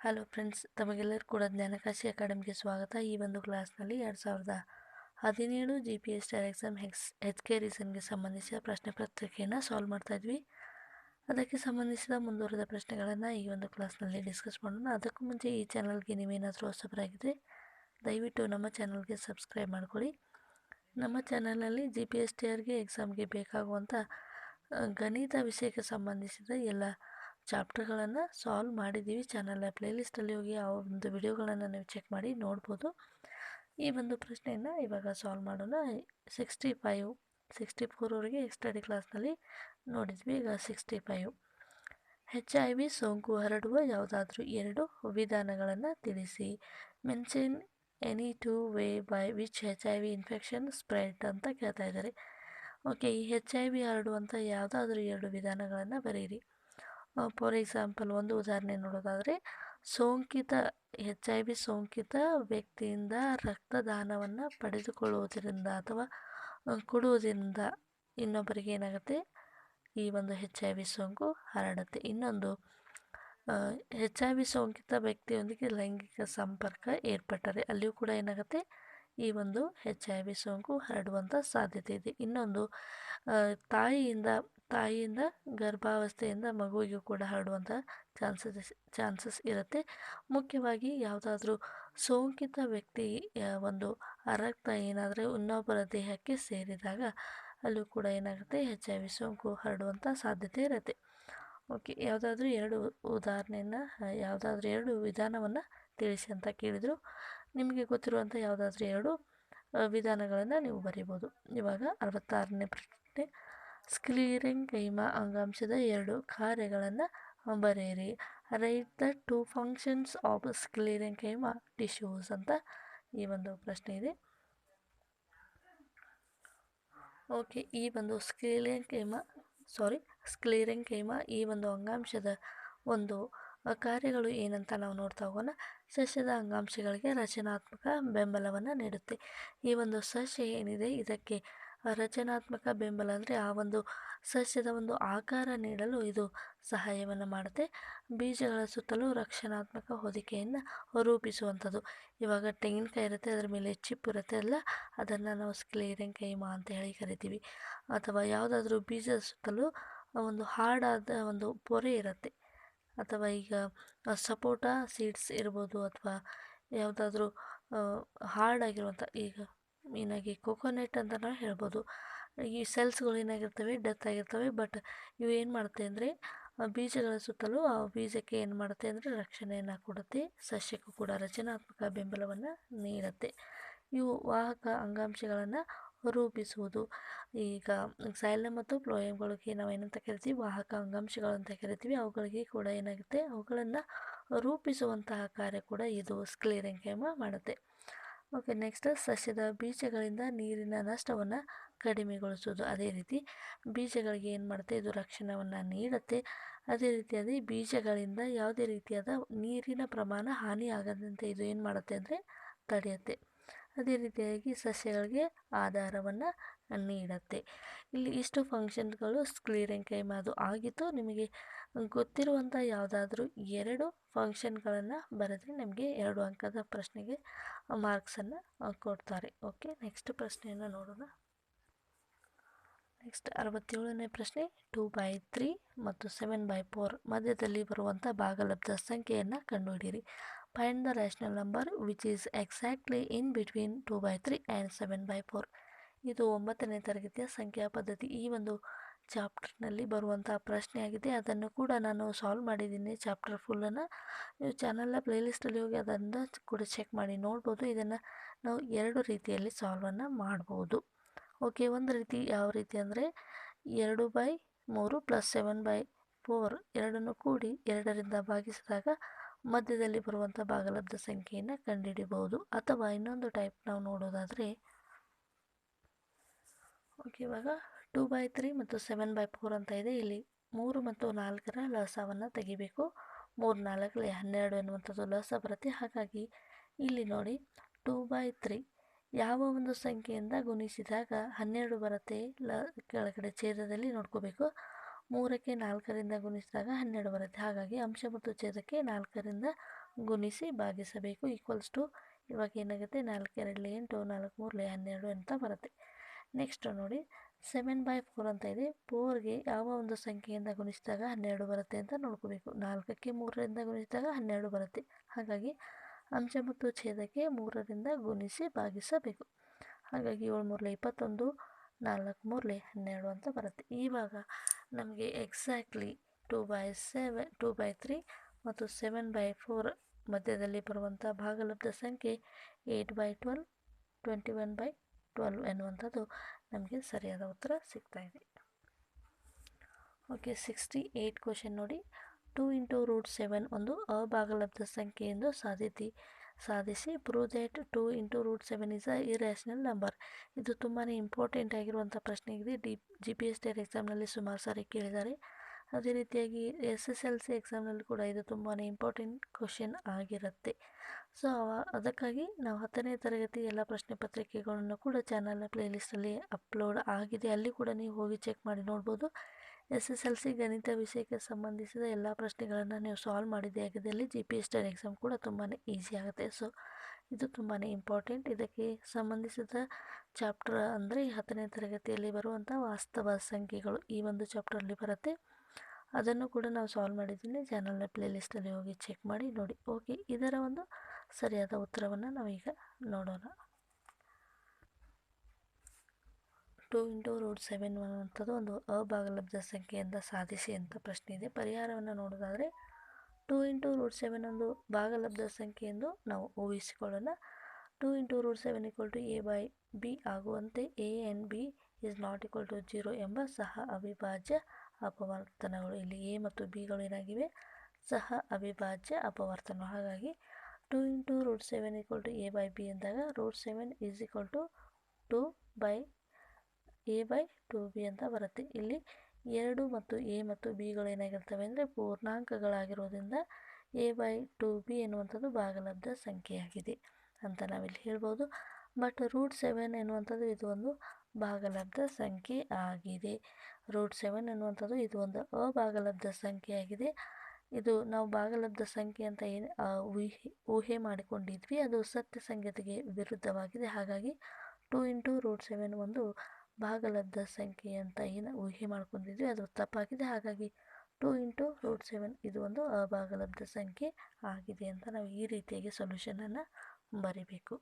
Hello friends ತಮಗೆಲ್ಲರೂ ಕೂಡ ಜ್ಞಾನಕಾಶಿ ಅಕಾಡೆಮಿಗೆ ಸ್ವಾಗತ. ಈ ಒಂದು ಕ್ಲಾಸ್ನಲ್ಲಿ ಎರಡು ಸಾವಿರದ ಹದಿನೇಳು G P S T exam hex H K ರೀಸನ್ಗೆ ಸಂಬಂಧಿಸಿದ ಪ್ರಶ್ನೆ ಪತ್ರಿಕೆಯನ್ನು ಸಾಲ್ವ್ ಮಾಡ್ತಾಯಿದ್ವಿ ಅದಕ್ಕೆ ಸಂಬಂಧಿಸಿದ ಮುಂದುವರೆದ ಪ್ರಶ್ನೆಗಳನ್ನು ಈ ಒಂದು ಕ್ಲಾಸ್ನಲ್ಲಿ ಡಿಸ್ಕಸ್ ಮಾಡೋಣ. ಅದಕ್ಕೂ ಮುಂಚೆ ಈ ಚಾನಲ್ಗೆ ನೀವೇನಾದರೂ ಹೊಸಬರಾಗಿದ್ದರೆ ದಯವಿಟ್ಟು ನಮ್ಮ ಚಾನಲ್ಗೆ ಸಬ್ಸ್ಕ್ರೈಬ್ ಮಾಡ್ಕೊಳ್ಳಿ. ನಮ್ಮ ಚಾನಲ್ನಲ್ಲಿ ಜಿ ಪಿ ಎಸ್ ಟಿ ಆರ್ಗೆ ಎಕ್ಸಾಮ್ಗೆ ಬೇಕಾಗುವಂಥ ಗಣಿತ ವಿಷಯಕ್ಕೆ ಸಂಬಂಧಿಸಿದ ಎಲ್ಲ ಚಾಪ್ಟರ್ಗಳನ್ನು ಸಾಲ್ವ್ ಮಾಡಿದ್ದೀವಿ ಚಾನಲ್ನ ಪ್ಲೇಲಿಸ್ಟಲ್ಲಿ ಹೋಗಿ ಆ ಒಂದು ವಿಡಿಯೋಗಳನ್ನು ನೀವು ಚೆಕ್ ಮಾಡಿ ನೋಡ್ಬೋದು. ಈ ಒಂದು ಪ್ರಶ್ನೆಯನ್ನು ಇವಾಗ ಸಾಲ್ವ್ ಮಾಡೋಣ. ಸಿಕ್ಸ್ಟಿ ಫೈವ್, ಸಿಕ್ಸ್ಟಿ ಫೋರ್ವರೆಗೆ ಸ್ಟಡಿ ಕ್ಲಾಸ್ನಲ್ಲಿ ನೋಡಿದ್ವಿ. ಈಗ sixty five. H I V ಸೋಂಕು ಹರಡುವ ಯಾವುದಾದ್ರೂ ಎರಡು ವಿಧಾನಗಳನ್ನು ತಿಳಿಸಿ. Mention any two way by which H I V infection spread ಅಂತ ಕೇಳ್ತಾ ಇದ್ದಾರೆ. ಓಕೆ, ಈ ಹೆಚ್ ಐ ವಿ ಹರಡುವಂಥ ಯಾವುದಾದ್ರೂ ಎರಡು ವಿಧಾನಗಳನ್ನು ಬರೆಯಿರಿ. ಫಾರ್ ಎಕ್ಸಾಂಪಲ್ ಒಂದು ಉದಾಹರಣೆ ನೋಡೋದಾದರೆ, ಸೋಂಕಿತ, ಎಚ್ ಐ ವಿ ಸೋಂಕಿತ ವ್ಯಕ್ತಿಯಿಂದ ರಕ್ತದಾನವನ್ನು ಪಡೆದುಕೊಳ್ಳುವುದರಿಂದ ಅಥವಾ ಕೊಡುವುದರಿಂದ ಇನ್ನೊಬ್ಬರಿಗೆ ಏನಾಗುತ್ತೆ? ಈ ಒಂದು ಹೆಚ್ ಐ ವಿ ಸೋಂಕು ಹರಡುತ್ತೆ. ಇನ್ನೊಂದು ಹೆಚ್ ಐ ವಿ ಸೋಂಕಿತ ವ್ಯಕ್ತಿಯೊಂದಿಗೆ ಲೈಂಗಿಕ ಸಂಪರ್ಕ ಏರ್ಪಟ್ಟರೆ ಅಲ್ಲಿಯೂ ಕೂಡ ಏನಾಗುತ್ತೆ? ಈ ಒಂದು ಹೆಚ್ ಐ ವಿ ಸೋಂಕು ಹರಡುವಂಥ ಸಾಧ್ಯತೆ ಇದೆ. ಇನ್ನೊಂದು ತಾಯಿಯಿಂದ ತಾಯಿಯಿಂದ ಗರ್ಭಾವಸ್ಥೆಯಿಂದ ಮಗುವಿಗೆ ಕೂಡ ಹರಡುವಂಥ ಚಾನ್ಸಸ್ ಚಾನ್ಸಸ್ ಇರುತ್ತೆ. ಮುಖ್ಯವಾಗಿ ಯಾವುದಾದ್ರೂ ಸೋಂಕಿತ ವ್ಯಕ್ತಿ ಒಂದು ರಕ್ತ ಏನಾದರೆ ಇನ್ನೊಬ್ಬರ ದೇಹಕ್ಕೆ ಸೇರಿದಾಗ ಅಲ್ಲೂ ಕೂಡ ಏನಾಗುತ್ತೆ ಹೆಚ್ ಐ ವಿ ಸೋಂಕು ಹರಡುವಂಥ ಸಾಧ್ಯತೆ ಇರುತ್ತೆ. ಓಕೆ, ಯಾವುದಾದ್ರೂ ಎರಡು ಉದಾಹರಣೆಯನ್ನು, ಯಾವುದಾದ್ರೂ ಎರಡು ವಿಧಾನವನ್ನು ತಿಳಿಸಿ ಅಂತ ಕೇಳಿದರು. ನಿಮಗೆ ಗೊತ್ತಿರುವಂಥ ಯಾವುದಾದ್ರೂ ಎರಡು ವಿಧಾನಗಳನ್ನು ನೀವು ಬರಿಬೋದು. ಇವಾಗ ಅರವತ್ತಾರನೇ ಪ್ರಶ್ನೆ. ಸ್ಕ್ಲೀರಿಂಗ್ ಕೈಮ ಅಂಗಾಂಶದ ಎರಡು ಕಾರ್ಯಗಳನ್ನು ಬರೆಯಿರಿ. Write the two functions of sclerenchyma tissues ಅಂತ ಈ ಒಂದು ಪ್ರಶ್ನೆ ಇದೆ. ಓಕೆ ಈ ಒಂದು ಸ್ಕ್ಲೀರಿಂಗ್ ಕೈಮ ಸಾರಿ ಸ್ಕ್ಲೀರಿಂಗ್ ಕೈಮ ಈ ಒಂದು ಅಂಗಾಂಶದ ಒಂದು ಕಾರ್ಯಗಳು ಏನಂತ ನಾವು ನೋಡ್ತಾ ಹೋಗೋಣ. ಸಸ್ಯದ ಅಂಗಾಂಶಗಳಿಗೆ ರಚನಾತ್ಮಕ ಬೆಂಬಲವನ್ನು ನೀಡುತ್ತೆ. ಈ ಒಂದು ಸಸ್ಯ ಏನಿದೆ, ಇದಕ್ಕೆ ರಚನಾತ್ಮಕ ಬೆಂಬಲ ಅಂದರೆ ಆ ಒಂದು ಸಸ್ಯದ ಒಂದು ಆಕಾರ ನೀಡಲು ಇದು ಸಹಾಯವನ್ನು ಮಾಡುತ್ತೆ. ಬೀಜಗಳ ಸುತ್ತಲೂ ರಕ್ಷಣಾತ್ಮಕ ಹೊದಿಕೆಯನ್ನು ರೂಪಿಸುವಂಥದ್ದು. ಇವಾಗ ತೆಂಗಿನಕಾಯಿ ಇರುತ್ತೆ, ಅದರ ಮೇಲೆ ಚಿಪ್ಪು ಇರುತ್ತೆ ಅಲ್ಲ, ಅದನ್ನು ನಾವು ಸ್ಕ್ಲೇರಿಂಗ್ ಕೈಮಾ ಅಂತ ಹೇಳಿ ಕರಿತೀವಿ. ಅಥವಾ ಯಾವುದಾದ್ರೂ ಬೀಜದ ಸುತ್ತಲೂ ಒಂದು ಹಾರ್ಡಾದ ಒಂದು ಪೊರೆ ಇರುತ್ತೆ. ಅಥವಾ ಈಗ ಸಪೋಟ ಸೀಡ್ಸ್ ಇರ್ಬೋದು, ಅಥವಾ ಯಾವುದಾದ್ರೂ ಹಾರ್ಡಾಗಿರುವಂಥ ಈಗ ಮೀನಾಗಿ ಕೊಕೊನೆಟ್ ಅಂತ ನಾವು ಹೇಳ್ಬೋದು. ಈ ಸೆಲ್ಸ್ಗಳು ಏನಾಗಿರ್ತವೆ, ಡೆತ್ ಆಗಿರ್ತವೆ, ಬಟ್ ಇವು ಏನು ಮಾಡುತ್ತೆ ಅಂದರೆ ಬೀಜಗಳ ಸುತ್ತಲೂ ಆ ಬೀಜಕ್ಕೆ ಏನು ಮಾಡುತ್ತೆ ಅಂದರೆ ರಕ್ಷಣೆಯನ್ನು ಕೊಡುತ್ತೆ, ಸಸ್ಯಕ್ಕೂ ಕೂಡ ರಚನಾತ್ಮಕ ಬೆಂಬಲವನ್ನು ನೀಡುತ್ತೆ. ಇವು ವಾಹಕ ಅಂಗಾಂಶಗಳನ್ನು ರೂಪಿಸುವುದು. ಈಗ ಸೈಲಮ್ ಮತ್ತು ಪ್ಲೋಯಮ್ಗಳಿಗೆ ನಾವು ಏನಂತ ಕರಿತೀವಿ, ವಾಹಕ ಅಂಗಾಂಶಗಳು ಅಂತ ಕರಿತೀವಿ, ಅವುಗಳಿಗೆ ಕೂಡ ಏನಾಗುತ್ತೆ, ಅವುಗಳನ್ನು ರೂಪಿಸುವಂತಹ ಕಾರ್ಯ ಕೂಡ ಇದು ಸ್ಕ್ಲೇರಿಂಗ್ ಮಾಡುತ್ತೆ. ಓಕೆ, ನೆಕ್ಸ್ಟ್ ಸಸ್ಯದ ಬೀಜಗಳಿಂದ ನೀರಿನ ನಷ್ಟವನ್ನು ಕಡಿಮೆಗೊಳಿಸೋದು ಅದೇ ರೀತಿ ಬೀಜಗಳಿಗೆ ಏನು ಮಾಡುತ್ತೆ? ಇದು ರಕ್ಷಣವನ್ನು ನೀಡುತ್ತೆ. ಅದೇ ರೀತಿಯಾಗಿ ಬೀಜಗಳಿಂದ ಯಾವುದೇ ರೀತಿಯಾದ ನೀರಿನ ಪ್ರಮಾಣ ಹಾನಿ ಆಗದಂತೆ ಇದು ಏನು ಮಾಡುತ್ತೆ ಅಂದರೆ ತಡೆಯುತ್ತೆ. ಅದೇ ರೀತಿಯಾಗಿ ಸಸ್ಯಗಳಿಗೆ ಆಧಾರವನ್ನು ನೀಡುತ್ತೆ ಇಲ್ಲಿ ಇಷ್ಟು ಫಂಕ್ಷನ್ಗಳು ಸ್ಕ್ಲೀರಿಂಗ್ ಕೈಮ ಅದು ಆಗಿತ್ತು ನಿಮಗೆ ಗೊತ್ತಿರುವಂಥ ಯಾವುದಾದ್ರೂ ಎರಡು ಫಂಕ್ಷನ್ಗಳನ್ನು ಬರೆದ್ರೆ ನಿಮಗೆ ಎರಡು ಅಂಕದ ಪ್ರಶ್ನೆಗೆ ಮಾರ್ಕ್ಸನ್ನು ಕೊಡ್ತಾರೆ. ಓಕೆ ನೆಕ್ಸ್ಟ್ ಪ್ರಶ್ನೆಯನ್ನು ನೋಡೋಣ. ನೆಕ್ಸ್ಟ್ ಅರವತ್ತೇಳನೇ ಪ್ರಶ್ನೆ ಟೂ ಬೈ ತ್ರೀ ಮತ್ತು ಸೆವೆನ್ ಬೈ ಫೋರ್ ಮಧ್ಯದಲ್ಲಿ ಬರುವಂಥ ಭಾಗಲಬ್ಧ ಸಂಖ್ಯೆಯನ್ನು ಕಂಡುಹಿಡಿಯಿರಿ. Find the rational number which is exactly in between two by three and seven by four ಇದು ಒಂಬತ್ತನೇ ತರಗತಿಯ ಸಂಖ್ಯಾ ಪದ್ಧತಿ. ಈ ಒಂದು ಚಾಪ್ಟರ್ನಲ್ಲಿ ಬರುವಂಥ ಪ್ರಶ್ನೆಯಾಗಿದೆ. ಅದನ್ನು ಕೂಡ ನಾನು ಸಾಲ್ವ್ ಮಾಡಿದ್ದೀನಿ ಚಾಪ್ಟರ್ ಫುಲ್ಲನ್ನು ನೀವು ಚಾನಲ್ನ ಪ್ಲೇಲಿಸ್ಟಲ್ಲಿ ಹೋಗಿ ಅದನ್ನು ಕೂಡ ಚೆಕ್ ಮಾಡಿ ನೋಡ್ಬೋದು. ಇದನ್ನು ನಾವು ಎರಡು ರೀತಿಯಲ್ಲಿ ಸಾಲ್ವನ್ನು ಮಾಡ್ಬೋದು. ಓಕೆ, ಒಂದು ರೀತಿ ಯಾವ ರೀತಿ ಅಂದರೆ ಎರಡು ಬೈ ಮೂರು ಪ್ಲಸ್ ಸೆವೆನ್ ಬೈ ಫೋರ್ ಎರಡನ್ನು ಕೂಡಿ ಎರಡರಿಂದ ಭಾಗಿಸಿದಾಗ ಮಧ್ಯದಲ್ಲಿ ಬರುವಂಥ ಭಾಗಲಬ್ಧ ಸಂಖ್ಯೆಯನ್ನು ಕಂಡುಹಿಡಿಬಹುದು. ಅಥವಾ ಇನ್ನೊಂದು ಟೈಪ್ ನಾವು ನೋಡೋದಾದರೆ ಓಕೆ, ಇವಾಗ ಟೂ ಬೈ ತ್ರೀ ಮತ್ತು ಸೆವೆನ್ ಬೈ ಫೋರ್ ಅಂತ ಇದೆ. ಇಲ್ಲಿ ಮೂರು ಮತ್ತು ನಾಲ್ಕರ ಲಸವನ್ನು ತೆಗಿಬೇಕು. ಮೂರು ನಾಲ್ಕರಲ್ಲಿ ಹನ್ನೆರಡು ಎನ್ನುವಂಥದ್ದು ಲಸ ಬರುತ್ತೆ. ಹಾಗಾಗಿ ಇಲ್ಲಿ ನೋಡಿ ಟೂ ಬೈ ತ್ರೀ ಯಾವ ಒಂದು ಸಂಖ್ಯೆಯಿಂದ ಗುಣಿಸಿದಾಗ ಹನ್ನೆರಡು ಬರುತ್ತೆ ಲ ಕೆಳಗಡೆ ಛೇದದಲ್ಲಿ ನೋಡ್ಕೋಬೇಕು. ಮೂರಕ್ಕೆ ನಾಲ್ಕರಿಂದ ಗುಣಿಸಿದಾಗ ಹನ್ನೆರಡು ಬರುತ್ತೆ. ಹಾಗಾಗಿ ಅಂಶ ಮತ್ತು ಛೇದಕ್ಕೆ ನಾಲ್ಕರಿಂದ ಗುಣಿಸಿ ಭಾಗಿಸಬೇಕು. ಈಕ್ವಲ್ಸ್ ಟು ಇವಾಗ ಏನಾಗುತ್ತೆ? ನಾಲ್ಕು ಎರಡಲೆ ಎಂಟು, ನಾಲ್ಕು ಮೂರಲೆ ಹನ್ನೆರಡು ಅಂತ ಬರುತ್ತೆ. ನೆಕ್ಸ್ಟ್ ನೋಡಿ ಸೆವೆನ್ ಬೈ ಫೋರ್ ಅಂತ ಇದೆ. ಫೋರ್ಗೆ ಯಾವ ಒಂದು ಸಂಖ್ಯೆಯಿಂದ ಗುಣಿಸಿದಾಗ ಹನ್ನೆರಡು ಬರುತ್ತೆ ಅಂತ ನೋಡ್ಕೋಬೇಕು. ನಾಲ್ಕಕ್ಕೆ ಮೂರರಿಂದ ಗುಣಿಸಿದಾಗ ಹನ್ನೆರಡು ಬರುತ್ತೆ. ಹಾಗಾಗಿ ಅಂಶ ಮತ್ತು ಛೇದಕ್ಕೆ ಮೂರರಿಂದ ಗುಣಿಸಿ ಭಾಗಿಸಬೇಕು. ಹಾಗಾಗಿ ಏಳು ಮೂರಲೆ ಇಪ್ಪತ್ತೊಂದು, ನಾಲ್ಕು ಮೂರಲೆ ಹನ್ನೆರಡು ಅಂತ ಬರುತ್ತೆ. ಇವಾಗ ನಮಗೆ exactly two by seven two by three ಮತ್ತು ಸೆವೆನ್ ಬೈ ಫೋರ್ ಮಧ್ಯದಲ್ಲಿ ಬರುವಂಥ ಭಾಗಲಬ್ಧ ಸಂಖ್ಯೆ eight by twelve twenty one by twelve ಎನ್ನುವಂಥದ್ದು ನಮಗೆ ಸರಿಯಾದ ಉತ್ತರ ಸಿಗ್ತಾ ಇದೆ. ಓಕೆ ಸಿಕ್ಸ್ಟಿ ಏಯ್ಟ್ ಕ್ವಶನ್ ನೋಡಿ. ಟೂ ಇಂಟು ರೂಟ್ ಸೆವೆನ್ ಒಂದು ಅಭಾಗಲಬ್ಧ ಸಂಖ್ಯೆ ಎಂದು ಸಾಧಿಸಿ ಸಾಧಿಸಿ prove that two into root seven is a irrational number ಇದು ತುಂಬಾ ಇಂಪಾರ್ಟೆಂಟ್ ಆಗಿರುವಂಥ ಪ್ರಶ್ನೆ ಇದೆ D G P S T ಎಕ್ಸಾಮ್ನಲ್ಲಿ ಸುಮಾರು ಸಾರಿ ಕೇಳಿದ್ದಾರೆ. ಅದೇ ರೀತಿಯಾಗಿ ಎಸ್ ಎಸ್ ಎಲ್ ಸಿ ಎಕ್ಸಾಮ್ನಲ್ಲಿ ಕೂಡ ಇದು ತುಂಬಾ ಇಂಪಾರ್ಟೆಂಟ್ ಕ್ವಶನ್ ಆಗಿರುತ್ತೆ. ಸೊ ಅದಕ್ಕಾಗಿ ನಾವು ಹತ್ತನೇ ತರಗತಿ ಎಲ್ಲ ಪ್ರಶ್ನೆ ಪತ್ರಿಕೆಗಳನ್ನು ಕೂಡ ಚಾನಲ್ನ ಪ್ಲೇಲಿಸ್ಟಲ್ಲಿ ಅಪ್ಲೋಡ್ ಆಗಿದೆ. ಅಲ್ಲಿ ಕೂಡ ನೀವು ಹೋಗಿ ಚೆಕ್ ಮಾಡಿ ನೋಡ್ಬೋದು. ಎಸ್ ಎಸ್ ಎಲ್ ಸಿ ಗಣಿತ ವಿಷಯಕ್ಕೆ ಸಂಬಂಧಿಸಿದ ಎಲ್ಲ ಪ್ರಶ್ನೆಗಳನ್ನು ನೀವು ಸಾಲ್ವ್ ಮಾಡಿದ್ದೇ ಆಗಿದ್ದಲ್ಲಿ G P S T exam ಕೂಡ ತುಂಬಾ ಈಸಿ ಆಗುತ್ತೆ. ಸೊ, ಇದು ತುಂಬಾ ಇಂಪಾರ್ಟೆಂಟ್. ಇದಕ್ಕೆ ಸಂಬಂಧಿಸಿದ ಚಾಪ್ಟರ್ ಅಂದರೆ ಹತ್ತನೇ ತರಗತಿಯಲ್ಲಿ ಬರುವಂಥ ವಾಸ್ತವ ಸಂಖ್ಯೆಗಳು ಈ ಒಂದು ಚಾಪ್ಟರಲ್ಲಿ ಬರುತ್ತೆ. ಅದನ್ನು ಕೂಡ ನಾವು ಸಾಲ್ವ್ ಮಾಡಿದ್ದೀನಿ. ಚಾನಲ್ನ ಪ್ಲೇಲಿಸ್ಟಲ್ಲಿ ಹೋಗಿ ಚೆಕ್ ಮಾಡಿ ನೋಡಿ. ಓಕೆ, ಇದರ ಒಂದು ಸರಿಯಾದ ಉತ್ತರವನ್ನು ನಾವೀಗ ನೋಡೋಣ. ಟೂ ಇಂಟು ರೂಟ್ ಸೆವೆನ್ ಅನ್ನುವಂಥದ್ದು ಒಂದು ಅಭಾಗಲಬ್ಧ ಸಂಖ್ಯೆಯಿಂದ ಸಾಧಿಸಿ ಅಂತ ಪ್ರಶ್ನೆ ಇದೆ. ಪರಿಹಾರವನ್ನು ನೋಡೋದಾದರೆ ಟೂ ಇಂಟು ರೂಟ್ ಸೆವೆನ್ ಒಂದು ಭಾಗಲಬ್ಧ ಸಂಖ್ಯೆ ಎಂದು ನಾವು ಊಹಿಸಿಕೊಳ್ಳೋಣ. Two into root seven equal to A by B ಆಗುವಂತೆ A and B is not equal to zero ಎಂಬ ಸಹ ಅವಿಭಾಜ್ಯ ಅಪವರ್ತನಗಳು. ಇಲ್ಲಿ ಎ ಮತ್ತು ಬಿಗಳು ಏನಾಗಿವೆ? ಸಹ ಅವಿಭಾಜ್ಯ ಅಪವರ್ತನ ಹಾಗಾಗಿ two into root seven equal to A by B ಅಂದಾಗ root seven is equal to to by A by two B ಅಂತ ಬರುತ್ತೆ. ಇಲ್ಲಿ ಎರಡು ಮತ್ತು ಎ ಮತ್ತು ಬಿಗಳು ಏನಾಗಿರ್ತವೆ ಅಂದರೆ ಪೂರ್ಣಾಂಕಗಳಾಗಿರೋದ್ರಿಂದ ಎ ಬೈ ಟು ಬಿ ಎನ್ನುವಂಥದ್ದು ಭಾಗಲಬ್ಧ ಸಂಖ್ಯೆಯಾಗಿದೆ ಅಂತ ನಾವಿಲ್ಲಿ ಹೇಳ್ಬೋದು. ಬಟ್ ರೂಟ್ ಸೆವೆನ್ ಎನ್ನುವಂಥದ್ದು ಇದು ಒಂದು ಭಾಗಲಬ್ಧ ಸಂಖ್ಯೆ ಆಗಿದೆ ರೂಟ್ ಸೆವೆನ್ ಎನ್ನುವಂಥದ್ದು ಇದು ಒಂದು ಅಭಾಗಲಬ್ಧ ಸಂಖ್ಯೆಯಾಗಿದೆ. ಇದು ನಾವು ಭಾಗಲಬ್ಧ ಸಂಖ್ಯೆ ಅಂತ ಏನು ಊಹೆ ಊಹೆ ಮಾಡಿಕೊಂಡಿದ್ವಿ. ಅದು ಸತ್ಯ ಸಂಖ್ಯತೆಗೆ ವಿರುದ್ಧವಾಗಿದೆ. ಹಾಗಾಗಿ ಟೂ ಇಂಟು ರೂಟ್ ಸೆವೆನ್ ಒಂದು ಭಾಗಲಬ್ಧ ಸಂಖ್ಯೆ ಅಂತ ಏನು ಊಹೆ ಮಾಡ್ಕೊಂಡಿದ್ವಿ. ಅದು ತಪ್ಪಾಗಿದೆ. ಹಾಗಾಗಿ ಟೂ ಇಂಟು ರೂಟ್ ಸೆವೆನ್ ಇದು ಒಂದು ಅಭಾಗಲಬ್ಧ ಸಂಖ್ಯೆ ಆಗಿದೆ ಅಂತ ನಾವು ಈ ರೀತಿಯಾಗಿ ಸೊಲ್ಯೂಷನನ್ನು ಬರಿಬೇಕು.